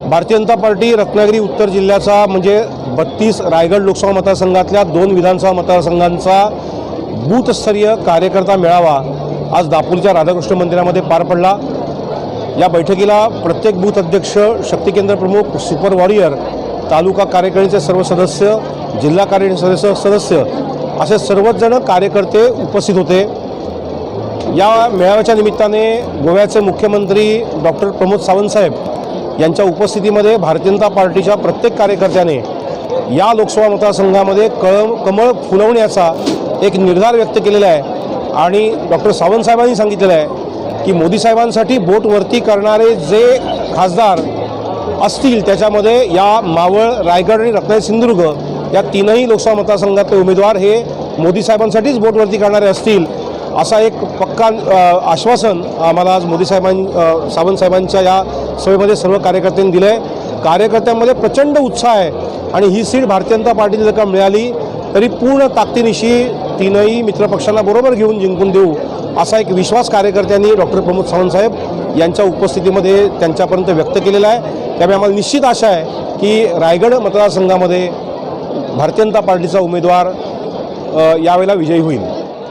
Bharatiya Janata party Ratnagiri उत्तर जिल्ह्याचा म्हणजे बत्तीस रायगड लोकसभा मतदारसंघातल्या दोन विधानसभा मतदारसंघांचा बूथस्तरीय कार्यकर्ता मेळावा आज दापूरच्या राधाकृष्ण मंदिरामध्ये पार पडला. या बैठकीला प्रत्येक बूथ अध्यक्ष शक्तिकेंद्र प्रमुख सुपर वॉरियर तालुका कार्यकारिणीचे सर्व सदस्य जिल्हा कार्यकारिणी सदस्य सदस्य असे सर्वच जण कार्यकर्ते उपस्थित होते. या मेळाव्याच्या निमित्ताने गोव्याचे मुख्यमंत्री डॉक्टर प्रमोद सावंतसाहेब यांच्या उपस्थितीमध्ये भारतीय जनता पार्टीच्या प्रत्येक कार्यकर्त्याने या लोकसभा मतदारसंघामध्ये कळ कमळ फुलवण्याचा एक निर्धार व्यक्त केलेला आहे. आणि डॉक्टर सावंतसाहेबांनी सांगितलेलं आहे की मोदी साहेबांसाठी बोटवरती करणारे जे खासदार असतील त्याच्यामध्ये या मावळ रायगड आणि रत्नागिरी सिंधुदुर्ग या तीनही लोकसभा मतदारसंघातले उमेदवार हे मोदी साहेबांसाठीच बोटवरती करणारे असतील. असा एक पक्का आश्वासन आम्हाला आज मोदी साहेबां सावंत साहेबांच्या या सभेमध्ये सर्व कार्यकर्त्यांनी दिलं आहे कार्यकर्त्यांमध्ये प्रचंड उत्साह आहे आणि ही सीट भारतीय जनता पार्टीला जर का मिळाली तरी पूर्ण ताकदीनिशी तीनही मित्रपक्षांना बरोबर घेऊन जिंकून देऊ असा एक विश्वास कार्यकर्त्यांनी डॉक्टर प्रमोद सावंत साहेब यांच्या उपस्थितीमध्ये त्यांच्यापर्यंत व्यक्त केलेला आहे. त्यामुळे आम्हाला निश्चित आशा आहे की रायगड मतदारसंघामध्ये भारतीय जनता पार्टीचा उमेदवार यावेळेला विजयी होईल.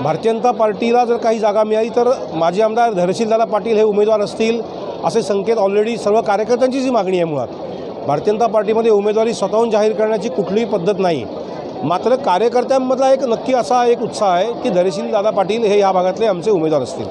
भारतीय जनता पार्टीला जर काही जागा मिळाली तर माजी आमदार धैर्यशीलदादा पाटील हे उमेदवार असतील असे संकेत ऑलरेडी सर्व कार्यकर्त्यांचीच ही मागणी आहे मुळात. भारतीय जनता पार्टीमध्ये उमेदवारी स्वतःहून जाहीर करण्याची कुठलीही पद्धत नाही. मात्र कार्यकर्त्यांमधला एक नक्की असा एक उत्साह आहे की धैर्यशील दादा पाटील हे या भागातले आमचे उमेदवार असतील.